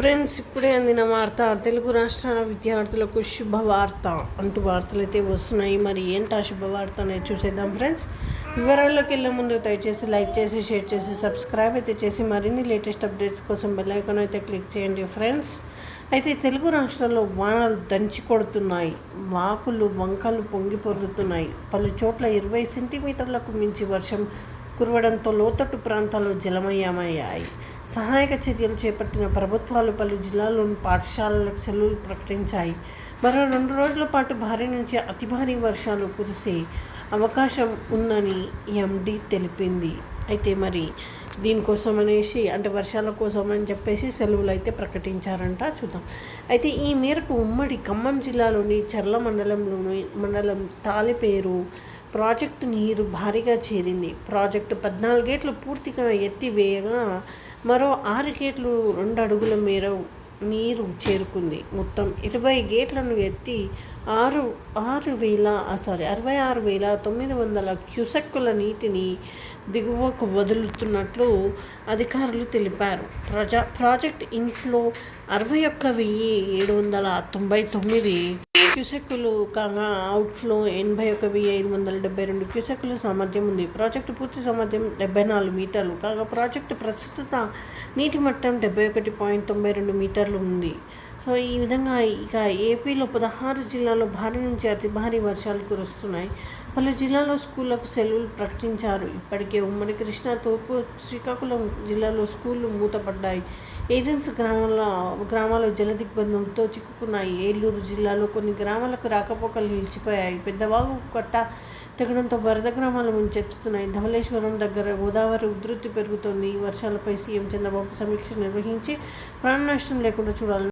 Friends ఇప్పుడే అందిన వార్త తెలుగు రాష్ట్రాల విద్యార్థులకు శుభవార్త అంటూ వార్తలు అయితే వస్తున్నాయి. మరి ఏంటి ఆ శుభవార్త అనేది చూసేద్దాం ఫ్రెండ్స్. వివరాల్లోకి వెళ్ళే ముందు దయచేసి లైక్ చేసి షేర్ చేసి సబ్స్క్రైబ్ అయితే చేసి మరిన్ని లేటెస్ట్ అప్డేట్స్ కోసం బెల్ ఐకాన్ అయితే క్లిక్ చేయండి ఫ్రెండ్స్. అయితే తెలుగు రాష్ట్రాల్లో వానలు దంచి కొడుతున్నాయి. వాకులు వంకలు పొంగి పొర్లుతున్నాయి. పలు చోట్ల ఇరవై సెంటీమీటర్లకు మించి వర్షం కురవడంతో లోతట్టు ప్రాంతాలు జలమయమయ్యాయి. సహాయక చర్యలు చేపట్టిన ప్రభుత్వాలు పలు జిల్లాల్లోని పాఠశాలలకు సెలవులు ప్రకటించాయి. మరో రెండు రోజుల పాటు భారీ నుంచి అతి భారీ వర్షాలు కురిసే అవకాశం ఉందని ఎండి తెలిపింది. అయితే మరి దీనికోసం అనేసి అంటే వర్షాల కోసం అని చెప్పేసి సెలవులు అయితే ప్రకటించారంట. చూద్దాం. అయితే ఈ మేరకు ఉమ్మడి ఖమ్మం జిల్లాలోని చర్ల మండలంలోని మండలం తాలిపేరు ప్రాజెక్టు నీరు భారీగా చేరింది. ప్రాజెక్టు పద్నాలుగు గేట్లు పూర్తిగా ఎత్తివేయగా మరో ఆరు గేట్లు రెండు అడుగుల మేర నీరు చేరుకుంది. మొత్తం ఇరవై గేట్లను ఎత్తి ఆరు ఆరు వేల సారీ అరవై ఆరు వేల తొమ్మిది వందల క్యూసెక్కుల నీటిని దిగువకు వదులుతున్నట్లు అధికారులు తెలిపారు. ప్రజా ప్రాజెక్ట్ ఇన్ఫ్లో అరవై ఒక్క వెయ్యి ఏడు వందల తొంభై తొమ్మిది క్యూసెక్కులు కాగా అవుట్ఫ్లో ఎనభై ఒక వెయ్యి ఐదు వందల డెబ్బై రెండు క్యూసెక్కుల సామర్థ్యం ఉంది. ప్రాజెక్టు పూర్తి సామర్థ్యం డెబ్బై నాలుగు మీటర్లు. కాగా ప్రాజెక్టు ప్రస్తుత నీటి మట్టం డెబ్బై ఒకటి పాయింట్ తొంభై రెండు మీటర్లు ఉంది. సో ఈ విధంగా ఇక ఏపీలో పదహారు జిల్లాల్లో భారీ నుంచి అతి భారీ వర్షాలు కురుస్తున్నాయి. పలు జిల్లాలో స్కూళ్ళకు సెలవులు ప్రకటించారు. ఇప్పటికే ఉమ్మడి కృష్ణా తూర్పు శ్రీకాకుళం జిల్లాలో స్కూళ్ళు మూతపడ్డాయి. ఏజెన్సీ గ్రామాల గ్రామాలు జల దిగ్బంధంతో చిక్కుకున్నాయి. ఏలూరు జిల్లాలో కొన్ని గ్రామాలకు రాకపోకలు నిలిచిపోయాయి. పెద్దవాగు కట్ట తెగడంతో వరద గ్రామాలు ముంచెత్తుతున్నాయి ధవళేశ్వరం దగ్గర గోదావరి ఉధృతి పెరుగుతోంది. ఈ వర్షాలపై సీఎం చంద్రబాబు సమీక్ష నిర్వహించి ప్రాణ నష్టం లేకుండా చూడాలని